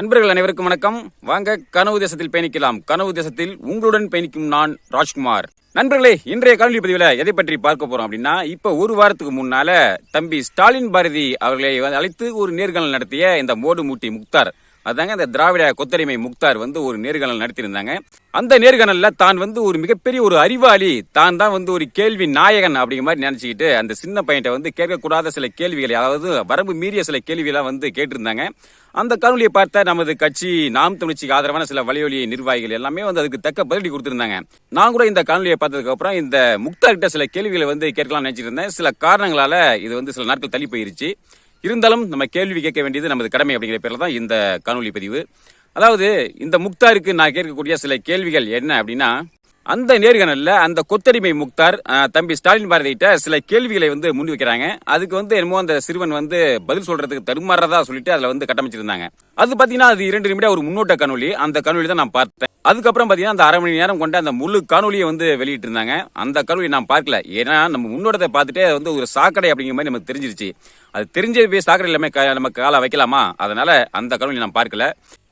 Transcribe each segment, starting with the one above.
நண்பர்கள் அனைவருக்கும் வணக்கம். வாங்க கனவு தேசத்தில் பயணிக்கலாம். கனவு தேசத்தில் உங்களுடன் பயணிக்கும் நான் ராஜ்குமார். நண்பர்களே இன்றைய காணொலி பதிவில் எதை பற்றி பார்க்க போறோம் அப்படின்னா இப்ப ஒரு வாரத்துக்கு முன்னால தம்பி ஸ்டாலின் பாரதி அவர்களை அழைத்து ஒரு நேர்காணல் நடத்திய இந்த மோடு மூட்டி முக்தார். அதாங்க இந்த திராவிட கொத்தடிமை முக்தார் வந்து ஒரு நேர்காணல் நடத்தியிருந்தாங்க. அந்த நேர்காணலில் தான் வந்து ஒரு மிகப்பெரிய ஒரு அறிவாளி தான் தான் வந்து ஒரு கேள்வி நாயகன் அப்படிங்கிற மாதிரி நினச்சிக்கிட்டு அந்த சின்ன பையன்ட்ட வந்து கேட்கக்கூடாத சில கேள்விகளை அதாவது வரம்பு மீறிய சில கேள்விகளாக வந்து கேட்டிருந்தாங்க. அந்த காணொலியை பார்த்த நமது கட்சி நாம் தமிழ்ச்சிக்கு ஆதரவான சில வலியொலி நிர்வாகிகள் எல்லாமே வந்து அதுக்கு தக்க பதிலடி கொடுத்திருந்தாங்க. நான் கூட இந்த காணொலியை பார்த்ததுக்கு அப்புறம் இந்த முக்தார்கிட்ட சில கேள்விகளை வந்து கேட்கலாம்னு நினச்சிட்டு இருந்தேன். சில காரணங்களால இது வந்து சில நாட்கள் தள்ளி போயிருச்சு. இருந்தாலும் நம்ம கேள்வி கேட்க வேண்டியது நமது கடமை அப்படிங்கிற பேரில் தான் இந்த காணொலி பதிவு. அதாவது இந்த முக்தாருக்கு நான் கேட்கக்கூடிய சில கேள்விகள் என்ன அப்படின்னா அந்த நேர்காணல்ல அந்த கொத்தடிமை முக்தார் தம்பி ஸ்டாலின் பாரதியிட்ட சில கேள்விகளை வந்து முன் வைக்கிறாங்க. அதுக்கு வந்து என்னமோ அந்த சிறுவன் வந்து பதில் சொல்றதுக்கு தருமாறதா சொல்லிட்டு அதுல வந்து கட்டமைச்சிருந்தாங்க. அது பாத்தீங்கன்னா அது இரண்டு நிமிடம் ஒரு முன்னோட்ட கனொலி அந்த கனொலி தான் நான் பார்த்தேன். அதுக்கப்புறம் பாத்தீங்கன்னா அந்த அரை மணி நேரம் கொண்ட அந்த முழு காணொலியை வந்து வெளியிட்டு இருந்தாங்க அந்த காணொலி நான் பார்க்கல. ஏன்னா நம்ம முன்னோட்டத்தை பார்த்துட்டு வந்து ஒரு சாக்கடை அப்படிங்கிற மாதிரி நமக்கு தெரிஞ்சிருச்சு. அது தெரிஞ்சது போய் சாக்கடை இல்லாம நம்ம காலை வைக்கலாமா? அதனால அந்த காணொலி நான் பார்க்கல.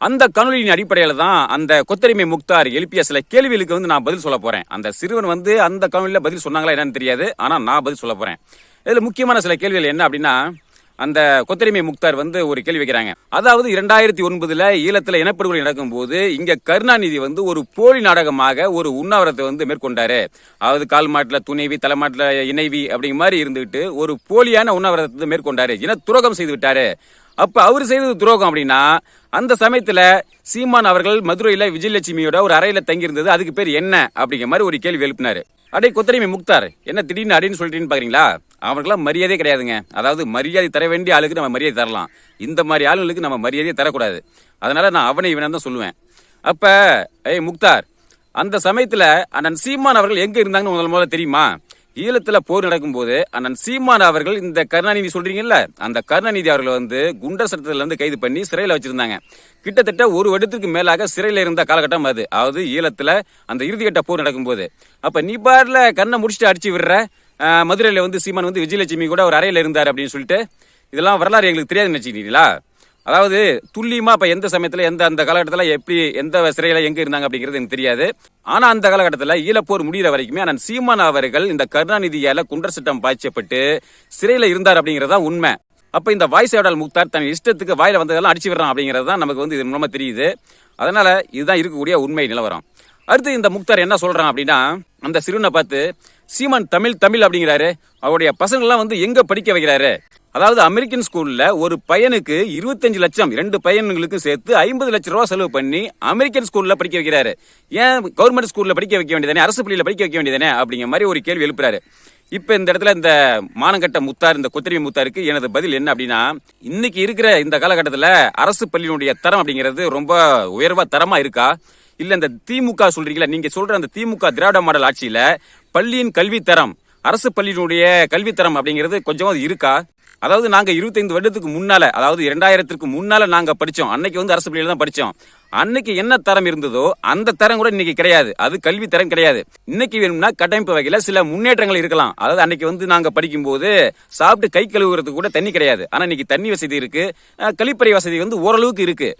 அந்த கணொலியின் அடிப்படையில் தான் அந்த கொத்தரிமை முக்தார் எழுப்பிய சில கேள்விகளுக்கு வந்து நான் பதில் சொல்ல போகிறேன் அந்த சிறுவன் வந்து அந்த கணொலியில் பதில் சொன்னாங்களா என்னன்னு தெரியாது. ஆனால் நான் பதில் சொல்ல போகிறேன் இதில் முக்கியமான சில கேள்விகள் என்ன அப்படின்னா அந்த கொத்தரிமை முக்தார் வந்து ஒரு கேள்வி வைக்கிறாங்க. அதாவது இரண்டாயிரத்தி ஒன்பதுல ஈழத்தில் இனப்படுகொலை நடக்கும்போது இங்க கருணாநிதி வந்து ஒரு போலி நாடகமாக ஒரு உண்ணாவிரத்தை வந்து மேற்கொண்டாரு. அதாவது கால் மாட்டில் துணைவி தலைமாட்டில் இணைவி அப்படிங்கிற மாதிரி இருந்துகிட்டு ஒரு போலியான உண்ணாவிரதத்தை மேற்கொண்டாரு. இன துரோகம் செய்து விட்டாரு. அப்போ அவர் செய்தது துரோகம் அப்படின்னா அந்த சமயத்தில் சீமான் அவர்கள் மதுரையில் விஜயலட்சுமியோட ஒரு அறையில் தங்கியிருந்தது அதுக்கு பேர் என்ன அப்படிங்கிற மாதிரி ஒரு கேள்வி எழுப்பினார். அடே கொத்தடிமை முக்தார் என்ன திடீர்னு அப்படின்னு சொல்லிட்டீன்னு பாக்குறீங்களா? அவனுக்குலாம் மரியாதையே கிடையாதுங்க. அதாவது மரியாதை தர வேண்டிய ஆளுக்கு நம்ம மரியாதை தரலாம். இந்த மாதிரி ஆளுங்களுக்கு நம்ம மரியாதையே தரக்கூடாது. அதனால நான் அவனை இவனை தான் சொல்லுவேன். அப்ப ஏய் முக்தார் அந்த சமயத்துல அண்ணன் சீமான் அவர்கள் எங்க இருந்தாங்கன்னு முதல்ல முதல்ல தெரியுமா? ஈழத்துல போர் நடக்கும் போது அண்ணன் சீமான் அவர்கள் இந்த கருணாநிதி சொல்றீங்கல்ல அந்த கருணாநிதி அவர்களை வந்து குண்டர் சட்டத்துல இருந்து கைது பண்ணி சிறையில வச்சிருந்தாங்க. கிட்டத்தட்ட ஒரு வருடத்துக்கு மேலாக சிறையில இருந்த காலகட்டம் அது. அதாவது ஈழத்துல அந்த இறுதிக்கட்ட போர் நடக்கும்போது. அப்ப நீ பாருல கண்ணை முடிச்சுட்டு அடிச்சு விடுற. மதுரையில வந்து சீமான் வந்து விஜயலட்சுமி கூட ஒரு அறையில இருந்தார் அப்படின்னு சொல்லிட்டு இதெல்லாம் வரலாறு எங்களுக்கு தெரியாது நினைச்சுக்கிறீங்களா? அதாவது துல்லியமாக இப்போ எந்த சமயத்தில் எந்த அந்த காலகட்டத்தில் எப்படி எந்த சிறையில் எங்கே இருந்தாங்க அப்படிங்கிறது எனக்கு தெரியாது. ஆனால் அந்த காலகட்டத்தில் ஈழப்போர் முடிகிற வரைக்குமே ஆனால் சீமான் அவர்கள் இந்த கருணாநிதியால் குண்டர் சட்டம் பாய்ச்சப்பட்டு சிறையில் இருந்தார் அப்படிங்கறதா உண்மை. அப்போ இந்த வாய்ஸ் ஏடால் முக்தார் தன் இஷ்டத்துக்கு வாயில் வந்ததெல்லாம் அடிச்சு விடுறான் அப்படிங்கிறது தான் நமக்கு வந்து இது மூலமாக தெரியுது. அதனால் இதுதான் இருக்கக்கூடிய உண்மை நிலவரம். அடுத்து இந்த முக்தார் என்ன சொல்கிறான் அப்படின்னா அந்த சிறுவனை பார்த்து சீமான் தமிழ் தமிழ் அப்படிங்கிறாரு. அவருடைய பசங்கள்லாம் வந்து எங்கே படிக்க வைக்கிறாரு? அதாவது அமெரிக்கன் ஸ்கூல்ல ஒரு பையனுக்கு இருபத்தஞ்சு லட்சம் ரெண்டு பையன்களுக்கும் சேர்த்து ஐம்பது லட்சம் ரூபா செலவு பண்ணி அமெரிக்கன் ஸ்கூல்ல படிக்க வைக்கிறாரு. ஏன் கவர்மெண்ட் ஸ்கூல்ல படிக்க வைக்க வேண்டியதானே அரசு பள்ளியில படிக்க வைக்க வேண்டியதானே அப்படிங்கிற மாதிரி ஒரு கேள்வி எழுப்புறாரு. இப்போ இந்த இடத்துல இந்த மானங்கட்ட முத்தார் இந்த கொத்தரிமை முத்தாருக்கு எனது பதில் என்ன அப்படின்னா இன்னைக்கு இருக்கிற இந்த காலகட்டத்தில் அரசு பள்ளியினுடைய தரம் அப்படிங்கிறது ரொம்ப உயர்வா தரமா இருக்கா? இல்லை இந்த திமுக சொல்றீங்களா நீங்க சொல்ற அந்த திமுக திராவிட மாடல் ஆட்சியில பள்ளியின் கல்வி தரம் அரசு பள்ளியினுடைய கல்வித்தரம் அப்படிங்கிறது கொஞ்சம் இருக்கா? அதாவது நாங்கள் இருபத்தைந்து வருடத்துக்கு முன்னால் அதாவது இரண்டாயிரத்திற்கு முன்னால் நாங்கள் படித்தோம் அன்னைக்கு வந்து அரசு பள்ளியில் தான் படித்தோம் அன்னைக்கு என்ன தரம் இருந்ததோ அந்த தரம் கூட இன்னைக்கு கிடையாது. அது கல்வி தரம் கிடையாது. இன்னைக்கு வேணும்னா கட்டமைப்பு வகையில் சில முன்னேற்றங்கள் இருக்கலாம். அதாவது அன்னைக்கு வந்து நாங்கள் படிக்கும்போது சாப்பிட்டு கை கழுவுறதுக்கு கூட தண்ணி கிடையாது. ஆனால் இன்னைக்கு தண்ணி வசதி இருக்கு. கழிப்பறை வசதி வந்து ஓரளவுக்கு இருக்கு.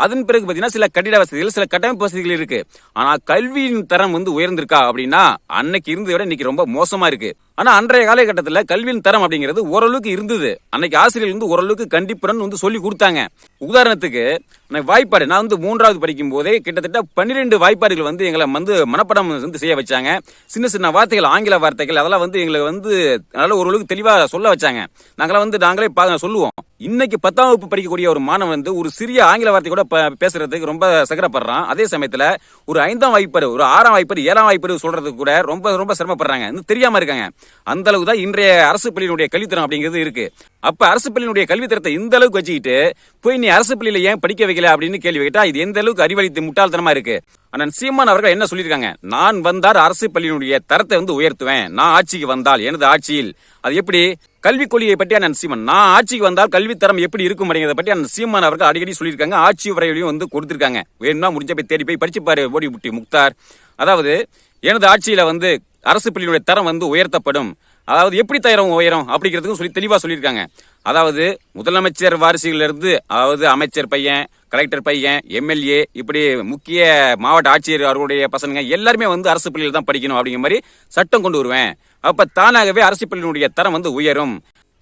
அதன் பிறகு பார்த்தீங்கன்னா சில கட்டிட வசதிகள் சில கட்டமைப்பு வசதிகள் இருக்கு. ஆனா கல்வியின் தரம் வந்து உயர்ந்திருக்கா அப்படின்னா அன்னைக்கு இருந்ததை விட இன்னைக்கு ரொம்ப மோசமா இருக்கு. ஆனா அன்றைய காலகட்டத்தில் கல்வியின் தரம் அப்படிங்கிறது ஓரளவுக்கு இருந்தது. அன்னைக்கு ஆசிரியர்கள் வந்து ஓரளவுக்கு கண்டிப்புடன் வந்து சொல்லி கொடுத்தாங்க. உதாரணத்துக்கு நான் வாய்ப்பாடு நான் வந்து மூன்றாவது படிக்கும் போதே கிட்டத்தட்ட பன்னிரெண்டு வாய்ப்பாடுகள் வந்து எங்களை வந்து மனப்படம் வந்து செய்ய வச்சாங்க. சின்ன சின்ன வார்த்தைகள் ஆங்கில வார்த்தைகள் அதெல்லாம் வந்து எங்களை வந்து நல்ல ஓரளவுக்கு தெளிவாக சொல்ல வச்சாங்க. நாங்களாம் வந்து நாங்களே பா- சொல்லுவோம். இன்னைக்கு பத்தாம் வகுப்பு படிக்கக்கூடிய ஒரு மாணவன் வந்து ஒரு சிறிய ஆங்கில வார்த்தை கூட பேசுறதுக்கு ரொம்ப சகரப்படுறான் அதே சமயத்தில் ஒரு ஐந்தாம் வாய்ப்பர் ஒரு ஆறாம் வாய்ப்பர் ஏழாம் வாய்ப்பாடு சொல்றதுக்கு கூட ரொம்ப ரொம்ப சிரமப்படுறாங்க. இன்னும் தெரியாம இருக்காங்க. அந்த அளவுக்கு தான் இன்றைய அரசு பள்ளியினுடைய கல்வித்தரம் அப்படிங்கிறது இருக்கு. அப்ப அரசு பள்ளியினுடைய கல்வித்தரத்தை இந்த அளவுக்கு வச்சுக்கிட்டு போய் நீ அரசு பள்ளியில ஏன் படிக்க வைக்கல அப்படின்னு கேள்வி கேட்டா இது எந்த அளவுக்கு அறிவழித்து முட்டாள்தனமா இருக்கு? அண்ணன் சீமான் அவர்கள் என்ன சொல்லியிருக்காங்க? நான் வந்தால் அரசு பள்ளியினுடைய தரத்தை வந்து உயர்த்துவேன். நான் ஆட்சிக்கு வந்தால் எனது ஆட்சியில். அது எப்படி? கல்விக் கொள்கையை பற்றி அண்ணன் சீமான். நான் ஆட்சிக்கு வந்தால் கல்வித்தரம் எப்படி இருக்கும் அப்படிங்கிறத பற்றி அண்ணன் சீமான் அவர்கள் அடிக்கடி சொல்லியிருக்காங்க. ஆட்சி வரையிலையும் வந்து கொடுத்திருக்காங்க. வேணும்னா முடிஞ்ச போய் தேடி போய் படிச்சு பாரு ஓடி முட்டி முக்தார். அதாவது எனது ஆட்சியில் வந்து அரசு பள்ளியினுடைய தரம் வந்து உயர்த்தப்படும். அதாவது எப்படி தரம் உயரும் அப்படிங்கிறதுக்கும் சொல்லி தெளிவாக சொல்லியிருக்காங்க. அதாவது முதலமைச்சர் வாரிசுகளிலிருந்து அதாவது அமைச்சர் பையன் கலெக்டர் பையன் எம்எல்ஏ இப்படி முக்கிய மாவட்ட ஆட்சியர் அவர்களுடைய பசங்க எல்லாருமே வந்து அரசு பள்ளியில் தான் படிக்கணும் அப்படிங்கிற மாதிரி சட்டம் கொண்டு வருவேன். அப்போ தானாகவே அரசு பள்ளியினுடைய தரம் வந்து உயரும்.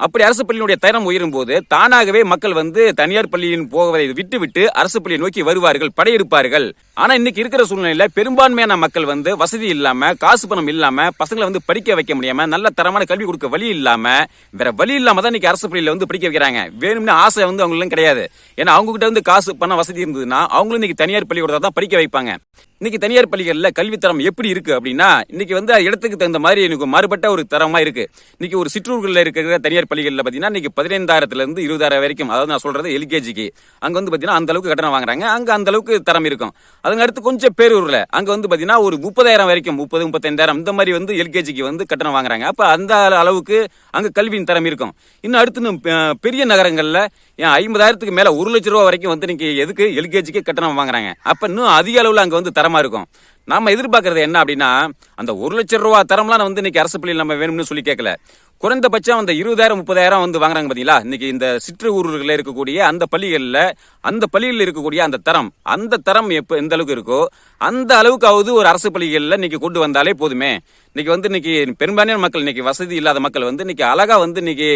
அப்படி அரசு பள்ளியினுடைய தரம் உயரும் போது தானாகவே மக்கள் வந்து தனியார் பள்ளியின் போவதை விட்டு விட்டு அரசு பள்ளியை நோக்கி வருவார்கள் படையெடுப்பார்கள். ஆனா இன்னைக்கு இருக்கிற சூழ்நிலையில பெரும்பான்மையான மக்கள் வந்து வசதி இல்லாம காசு பணம் இல்லாம பசங்களை வந்து படிக்க வைக்க முடியாம நல்ல தரமான கல்வி கொடுக்க வழி இல்லாம வேற வழி இல்லாம தான் இன்னைக்கு அரசு பள்ளியில வந்து படிக்க வைக்கிறாங்க. வேணும்னு ஆசை வந்து அவங்களும் கிடையாது. ஏன்னா அவங்க கிட்ட வந்து காசு பணம் வசதி இருந்ததுன்னா அவங்களும் இன்னைக்கு தனியார் பள்ளிக்கூடத்தை தான் படிக்க வைப்பாங்க. இன்னைக்கு தனியார் பள்ளிகளில் கல்வித்தரம் எப்படி இருக்கு அப்படின்னா இன்னைக்கு வந்து இடத்துக்கு தகுந்த மாதிரி எனக்கு மாறுபட்ட ஒரு தரமா இருக்கு. இன்னைக்கு ஒரு சிற்றூர்களில் இருக்கிற தனியார் பள்ளிகளில் பார்த்தீங்கன்னா இன்னைக்கு பதினைந்தாயிரத்துல இருந்து இருபதாயிரம் வரைக்கும் அதாவது நான் சொல்றது எல்கேஜிக்கு. அங்கே வந்து பார்த்தீங்கன்னா அந்த அளவுக்கு கட்டணம் வாங்குறாங்க. அங்கே அந்த அளவுக்கு தரம் இருக்கும். அதுங்க அடுத்து கொஞ்சம் பேரூரில் அங்கே வந்து பார்த்தீங்கன்னா ஒரு முப்பதாயிரம் வரைக்கும் முப்பது முப்பத்தைந்தாயிரம் இந்த மாதிரி வந்து எல்கேஜிக்கு வந்து கட்டணம் வாங்குறாங்க. அப்போ அந்த அளவுக்கு அங்கே கல்வியின் தரம் இருக்கும். இன்னும் அடுத்து இன்னும் பெ- பெரிய நகரங்களில் ஏன் ஐம்பதாயிரத்துக்கு மேலே ஒரு லட்ச ரூபா வரைக்கும் வந்து இன்னைக்கு எதுக்கு எல்கேஜிக்கு கட்டணம் வாங்குறாங்க. அப்போ இன்னும் அதிக அளவில் அங்கே வந்து தரம் இருக்கும். நாம் எதிர்பார்க்குறது என்ன அப்படின்னா அந்த ஒரு லட்சம் ரூபா தரம்லாம் வந்து இன்னைக்கு அரசு பள்ளியில் நம்ம வேணும்னு சொல்லி கேட்கல. குறைந்தபட்சம் அந்த இருபதாயிரம் முப்பதாயிரம் வந்து வாங்குறாங்க பார்த்தீங்களா இன்னைக்கு இந்த சிற்று ஊர்களில் இருக்கக்கூடிய அந்த பள்ளிகளில் அந்த பள்ளிகளில் இருக்கக்கூடிய அந்த தரம் அந்த தரம் எப்போ எந்த அளவுக்கு இருக்கோ அந்த அளவுக்காவது ஒரு அரசு பள்ளிகளில் இன்னைக்கு கொண்டு வந்தாலே போதுமே. இன்னைக்கு வந்து இன்னைக்கு பெரும்பான்மையான மக்கள் இன்னைக்கு வசதி இல்லாத மக்கள் வந்து இன்னைக்கு அழகா வந்து இன்னைக்கு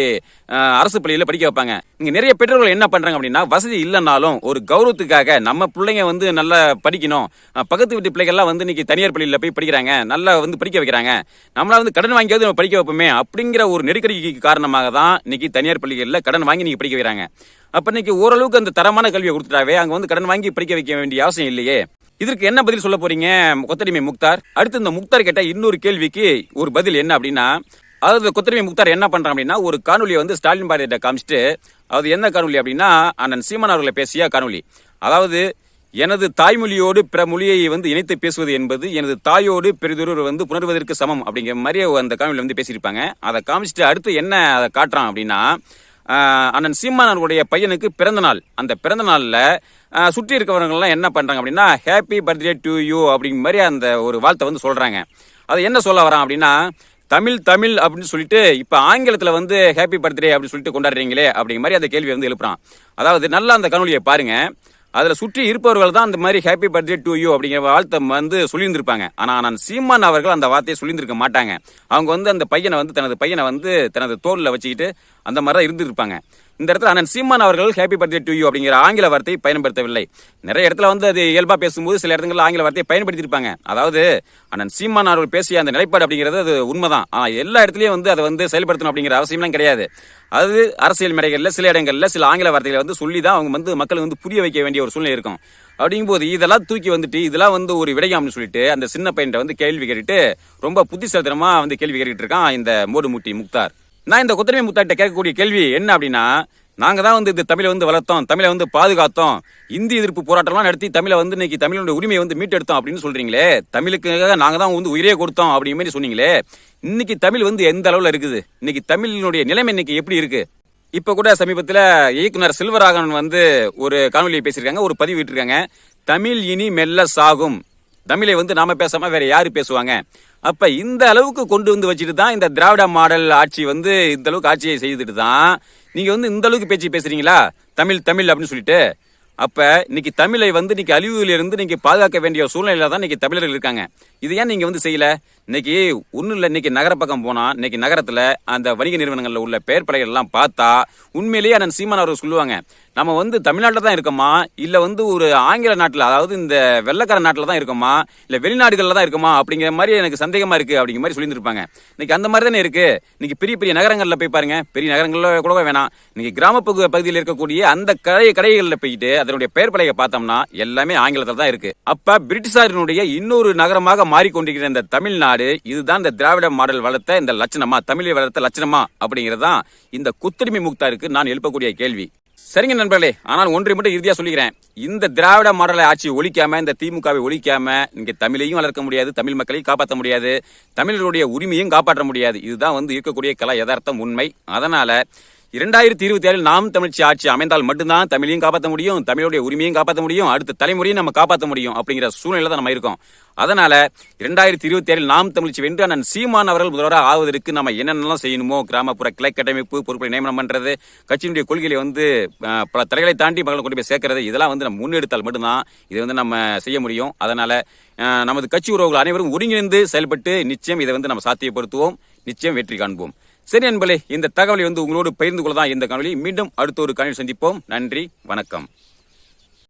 அரசு பள்ளியில படிக்க வைப்பாங்க. இங்க நிறைய பெற்றோர்கள் என்ன பண்றாங்க அப்படின்னா வசதி இல்லைனாலும் ஒரு கௌரவத்துக்காக நம்ம பிள்ளைங்க வந்து நல்லா படிக்கணும். பக்கத்து வீட்டு பிள்ளைகள்லாம் வந்து இன்னைக்கு தனியார் பள்ளியில போய் படிக்கிறாங்க நல்லா வந்து படிக்க வைக்கிறாங்க. நம்மளா வந்து கடன் வாங்கியாவது நம்ம படிக்க வைப்போமே அப்படிங்கிற ஒரு நெருக்கடிக்கு காரணமாக தான் இன்னைக்கு தனியார் பள்ளிகளில் கடன் வாங்கி நீங்க படிக்க வைக்கிறாங்க. அப்ப இன்னைக்கு ஓரளவுக்கு அந்த தரமான கல்வியை கொடுத்துட்டாவே அங்க வந்து கடன் வாங்கி படிக்க வைக்க வேண்டிய அவசியம் இல்லையே. இதற்கு என்ன பதில் சொல்ல போறீங்க கொத்தடிமை முக்தார்? அடுத்து இந்த முக்தார் கேட்ட இன்னொரு கேள்விக்கு ஒரு பதில் என்ன அப்படின்னா அதாவது கொத்தடிமை முக்தார் என்ன பண்றான் அப்படின்னா ஒரு காணொலியை வந்து ஸ்டாலின் பாரதியிட்ட காமிச்சிட்டு அது என்ன காணொலி அப்படின்னா அண்ணன் சீமான் அவர்களை பேசிய காணொலி அதாவது எனது தாய்மொழியோடு பிற மொழியை வந்து இணைத்து பேசுவது என்பது எனது தாயோடு பெரிதொரு வந்து புணர்வதற்கு சமம் அப்படிங்கிற மாதிரியே அந்த காணொலியில் வந்து பேசியிருப்பாங்க. அதை காமிச்சிட்டு அடுத்து என்ன அதை காட்டுறான் அப்படின்னா அண்ணன் சீமான் அவர்களுடைய பையனுக்கு பிறந்த நாள் அந்த பிறந்த நாளில் சுற்றி இருக்கவங்கலாம் என்ன பண்ணுறாங்க அப்படின்னா ஹாப்பி பர்த்டே டு யூ அப்படிங்கிற மாதிரி அந்த ஒரு வாழ்த்தை வந்து சொல்கிறாங்க அது என்ன சொல்ல வரான் அப்படின்னா தமிழ் தமிழ் அப்படின்னு சொல்லிட்டு இப்போ ஆங்கிலத்தில் வந்து ஹாப்பி பர்த்டே அப்படின்னு சொல்லிட்டு கொண்டாடுறீங்களே அப்படிங்கிற மாதிரி அந்த கேள்வி வந்து எழுப்புறான். அதாவது நல்லா அந்த கணொலியை பாருங்கள் அதில் சுற்றி இருப்பவர்கள் தான் அந்த மாதிரி ஹாப்பி பர்த்டே டு யூ அப்படிங்கிற வாழ்த்தை வந்து சொல்லியிருந்திருப்பாங்க. ஆனால் நான் சீமான் அவர்கள் அந்த வார்த்தையை சொல்லியிருந்திருக்க மாட்டாங்க. அவங்க வந்து அந்த பையனை வந்து தனது பையனை வந்து தனது தோலில் வச்சுக்கிட்டு அந்த மாதிரி தான் இருந்திருப்பாங்க. இந்த இடத்துல அண்ணன் சீமான் அவர்கள் ஹாப்பி பர்த்டே டு யூ அப்படிங்கிற ஆங்கில வார்த்தையை பயன்படுத்தவில்லை. நிறைய இடத்துல வந்து அது இயல்பாக பேசும்போது சில இடங்களில் ஆங்கில வார்த்தையை பயன்படுத்தியிருப்பாங்க. அதாவது அண்ணன் சீமான் அவர்கள் பேசிய அந்த நிலைப்பாடு அப்படிங்கிறது அது உண்மைதான். ஆனால் எல்லா இடத்துலையும் வந்து அதை வந்து செயல்படுத்தணும் அப்படிங்கிற அவசியம்லாம் கிடையாது. அது அரசியல் மேடைகளில் சில இடங்களில் சில ஆங்கில வார்த்தைகளை வந்து சொல்லி தான் அவங்க வந்து மக்களுக்கு வந்து புரிய வைக்க வேண்டிய ஒரு சூழ்நிலை இருக்கும். அப்படிங்கும்போது இதெல்லாம் தூக்கி வந்துட்டு இதெல்லாம் வந்து ஒரு விடயம்னு சொல்லிட்டு அந்த சின்ன பையன்கிட்ட வந்து கேள்வி கேட்டுட்டு ரொம்ப புத்திசாலித்தனமா வந்து கேள்வி கேட்டுட்டு இருக்கான் இந்த மோடுமுட்டி முக்தார். நான் இந்த கொத்தடிமை முத்தாட்ட கேட்கக்கூடிய கேள்வி என்ன அப்படின்னா நாங்கள் தான் வந்து இந்த தமிழை வந்து வளர்த்தோம் தமிழை வந்து பாதுகாத்தோம் இந்தி எதிர்ப்பு போராட்டம்லாம் நடத்தி தமிழை வந்து இன்னைக்கு தமிழோட உரிமையை வந்து மீட்டெடுத்தோம் அப்படின்னு சொல்கிறீங்களே தமிழுக்காக நாங்கள் தான் வந்து உயிரே கொடுத்தோம் அப்படிங்கிற மாதிரி சொன்னீங்களே இன்னைக்கு தமிழ் வந்து எந்த அளவில் இருக்குது? இன்னைக்கு தமிழினுடைய நிலைமை இன்னைக்கு எப்படி இருக்குது இப்போ கூட சமீபத்தில் இயக்குனர் செல்வராகவன் வந்து ஒரு காணொலியை பேசியிருக்காங்க ஒரு பதிவு விட்டுருக்காங்க தமிழ் இனி மெல்ல சாகும். தமிழை வந்து நாம பேசாமல் வேற யார் பேசுவாங்க? அப்போ இந்த அளவுக்கு கொண்டு வந்து வச்சுட்டு தான் இந்த திராவிட மாடல் ஆட்சி வந்து இந்த அளவுக்கு ஆட்சியை செய்துட்டு தான் நீங்கள் வந்து இந்த அளவுக்கு பேச்சு பேசுகிறீங்களா தமிழ் தமிழ் அப்படின்னு சொல்லிட்டு. அப்போ இன்னைக்கு தமிழை வந்து இன்னைக்கு அழிவுகளிலிருந்து நீங்கள் பாதுகாக்க வேண்டிய சூழ்நிலையில் தான் இன்னைக்கு தமிழர்கள் இருக்காங்க. இது ஏன் நீங்கள் வந்து செய்யலை? இன்னைக்கு ஒன்றும் இல்லை இன்னைக்கு நகர பக்கம் இன்றைக்கி இன்னைக்கு அந்த வணிக நிறுவனங்களில் உள்ள பெயர் பலகைகள் பார்த்தா உண்மையிலேயே அண்ணன் சீமான் அவர்கள் சொல்லுவாங்க நம்ம வந்து தமிழ்நாட்டில் தான் இருக்கோமா இல்லை வந்து ஒரு ஆங்கில நாட்டில் அதாவது இந்த வெள்ளக்கார நாட்டில் தான் இருக்கோமா இல்லை வெளிநாடுகளில் தான் இருக்கோமா அப்படிங்கிற மாதிரி எனக்கு சந்தேகமாக இருக்குது அப்படிங்கிற மாதிரி சொல்லியிருந்துருப்பாங்க. இன்னைக்கு அந்த மாதிரி தானே இருக்குது இன்னைக்கு பெரிய பெரிய நகரங்களில் போய் பாருங்கள் பெரிய நகரங்களில் கூட வேணாம். இன்னைக்கு கிராமப்பகு பகுதியில் இருக்கக்கூடிய அந்த கடை கடைகளில் போயிட்டு அதனுடைய பெயர் பலகை பார்த்தோம்னா எல்லாமே ஆங்கிலத்தில் தான் இருக்குது அப்போ பிரிட்டிஷாரினுடைய இன்னொரு நகரமாக மாறிக்கொண்டிருக்கிற இந்த தமிழ்நாடு இதுதான் இந்த திராவிட மாடல் வளர்த்த இந்த லட்சணமா தமிழை வளர்த்த லட்சணமா அப்படிங்கிறது தான் இந்த குத்தடிமை முக்தாருக்கு நான் எழுப்பக்கூடிய கேள்வி. சரிங்க நண்பர்களே ஆனால் ஒன்றை மட்டும் இறுதியாக சொல்லிக்கிறேன். இந்த திராவிட மாடலை ஆட்சி ஒழிக்காம இந்த திமுகவை ஒழிக்காம இங்க தமிழையும் வளர்க்க முடியாது தமிழ் மக்களையும் காப்பாற்ற முடியாது தமிழர்களுடைய உரிமையும் காப்பாற்ற முடியாது. இதுதான் வந்து இருக்கக்கூடிய கலா யதார்த்தம் உண்மை. அதனால இரண்டாயிரத்தி இருபத்தி ஏழில் நாம் தமிழ்ச்சி ஆட்சி அமைந்தால் மட்டும்தான் தமிழையும் காப்பாற்ற முடியும் தமிழுடைய உரிமையும் காப்பாற்ற முடியும் அடுத்த தலைமுறையும் நம்ம காப்பாற்ற முடியும் அப்படிங்கிற சூழ்நிலை தான் நம்ம இருக்கோம். அதனால இரண்டாயிரத்தி இருபத்தி ஏழில் நாம் தமிழ்ச்சி வென்று அண்ணன் சீமான் அவர்கள் முதல்வராக ஆவதற்கு நம்ம என்னென்னலாம் செய்யணுமோ கிராமப்புற கிளை கட்டமைப்பு பொறுப்புகளை நியமனம் பண்ணுறது கட்சியினுடைய கொள்கைகளை வந்து பல தடைகளை தாண்டி மக்களை கொண்டு போய் சேர்க்கறது இதெல்லாம் வந்து நம்ம முன்னெடுத்தால் மட்டும்தான் இதை வந்து நம்ம செய்ய முடியும். அதனால நமது கட்சி உறவுகள் அனைவரும் ஒருங்கிணைந்து செயல்பட்டு நிச்சயம் இதை வந்து நம்ம சாத்தியப்படுத்துவோம் நிச்சயம் வெற்றி காண்போம். சரி நண்பர்களே இந்த தகவலை வந்து உங்களோடு பகிர்ந்து கொள்ள தான் இந்த காணொலி மீண்டும் அடுத்த ஒரு காணொலி சந்திப்போம். நன்றி வணக்கம்.